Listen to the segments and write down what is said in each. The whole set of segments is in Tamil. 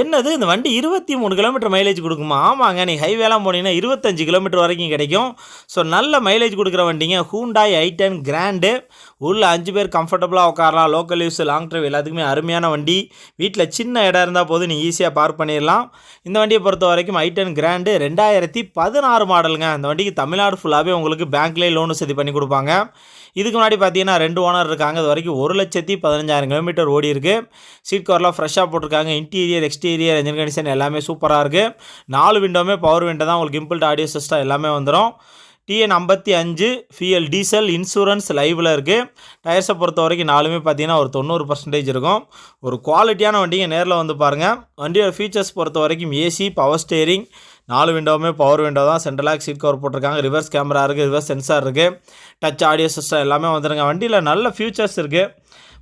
என்னது இந்த வண்டி இருபத்தி மூணு கிலோமீட்டர் மைலேஜ் கொடுக்குமா? ஆமாங்க நீ ஹைவேலாம் போனீங்கன்னா இருபத்தஞ்சு கிலோமீட்டர் வரைக்கும் கிடைக்கும். ஸோ நல்ல மைலேஜ் கொடுக்குற வண்டிங்க. ஹூண்டாய் ஐ டென் கிராண்டு உள்ள அஞ்சு பேர் கம்ஃபர்டபுளாக உட்காரலாம். லோக்கல் யூஸ் லாங் ட்ரைவ் எல்லாத்துக்குமே அருமையான வண்டி. வீட்டில் சின்ன இடம் இருந்தால் போதும் நீ ஈஸியாக பார்க் பண்ணிடலாம். இந்த வண்டியை பொறுத்த வரைக்கும் ஐ டென் கிராண்டு ரெண்டாயிரத்தி பதினாறு மாடலுங்க இந்த வண்டிக்கு தமிழ்நாடு ஃபுல்லாகவே உங்களுக்கு பேங்க்லேயே லோன் வசதி பண்ணி கொடுப்பாங்க. இதுக்கு முன்னாடி பார்த்தீங்கன்னா ரெண்டு ஓனர் இருக்காங்க. இது வரைக்கும் ஒரு லட்சத்தி பதினஞ்சாயிரம் கிலோமீட்டர் ஓடி இருக்குது சீட் கவர்லாம் ஃப்ரெஷ்ஷாக போட்டிருக்காங்க. இன்டீரியர் எக்ஸ்டீரியர் இன்ஜின் கண்டிஷன் எல்லாமே சூப்பராக இருக்குது நாலு விண்டோமே பவர் விண்டோ தான் உங்களுக்கு இம்பிள்ட் ஆடியோ சிஸ்டம் எல்லாமே வந்துடும் டிஎன் ஐம்பத்தி அஞ்சு ஃபிஎல் டீசல் இன்சூரன்ஸ் லைவில் இருக்குது டயர்ஸை பொறுத்த வரைக்கும் நாலுமே பார்த்தீங்கன்னா ஒரு தொண்ணூறு பர்சன்டேஜ் இருக்கும். ஒரு குவாலிட்டியான வண்டிங்க நேரில் வந்து பாருங்கள் வண்டியோட ஃபீச்சர்ஸ் பொறுத்த வரைக்கும் ஏசி பவர் ஸ்டேரிங் நாலு விண்டோவுமே பவர் விண்டோ தான். சென்ட்ரலாக் சீட் கவர் போட்டிருக்காங்க. ரிவர்ஸ் கேமரா இருக்குது ரிவர்ஸ் சென்சார் இருக்குது டச் ஆடியோ சிஸ்டம் எல்லாமே வந்துருங்க. வண்டியில் நல்ல ஃபியூச்சர்ஸ் இருக்குது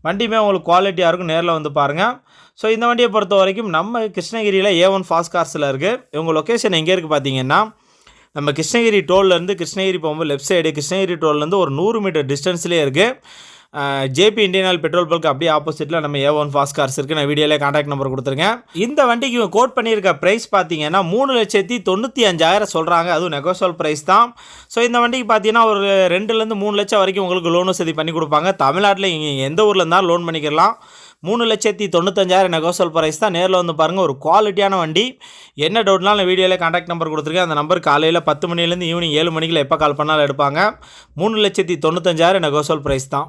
வண்டியுமே உங்களுக்கு குவாலிட்டியாக இருக்கும் நேரில் வந்து பாருங்கள் ஸோ இந்த வண்டியை பொறுத்த வரைக்கும் நம்ம கிருஷ்ணகிரியில் ஏ ஒன் ஃபாஸ்ட் கார்ஸில் இருக்குது இவங்க லொக்கேஷன் எங்கே இருக்குது பார்த்தீங்கன்னா நம்ம கிருஷ்ணகிரி டோல்லேருந்து கிருஷ்ணகிரி போகும்போது லெஃப்ட் சைடு கிருஷ்ணகிரி டோல்லேருந்து ஒரு நூறு மீட்டர் டிஸ்டன்ஸ்லேயே இருக்குது JP Indian oil petrol bulk அப்படியே ஆப்போசிட்டில் நம்ம ஏ ஒன் ஃபாஸ்ட் கார்ஸ் இருக்குது நான் வீடியோலே காண்டாக்ட் நம்பர் கொடுத்துருக்கேன். இந்த வண்டிக்கு கோட் பண்ணியிருக்க ப்ரைஸ் பார்த்தீங்கன்னா மூணு லட்சத்தி தொண்ணூற்றி அஞ்சாயிரம் சொல்கிறாங்க அதுவும் நெகோசியல் ப்ரைஸ் தான். ஸோ இந்த வண்டிக்கு பார்த்தீங்கன்னா ஒரு ரெண்டுலேருந்து மூணு லட்சம் வரைக்கும் உங்களுக்கு லோன் வசதி பண்ணி கொடுப்பாங்க. தமிழ்நாட்டில் இங்கே எந்த ஊரில் இருந்தாலும் லோன் பண்ணிக்கலாம். மூணு லட்சத்தி தொண்ணூத்தஞ்சாயிரம் நெகோசல் ப்ரைஸ் தான். நேரில் வந்து பாருங்கள் ஒரு குவாலிட்டியான வண்டி. என்ன டவுட்னாலும் வீடியோவில் கான்டாக்ட் நம்பர் கொடுத்துருக்கேன். அந்த நம்பர் காலையில் பத்து மணிலேருந்து ஈவினிங் ஏழு மணிக்குள்ள எப்போ கால் பண்ணாலும் எடுப்பாங்க. மூணு லட்சத்தி தொண்ணூத்தஞ்சாயிரம் நெகோசல் ப்ரைஸ் தான்.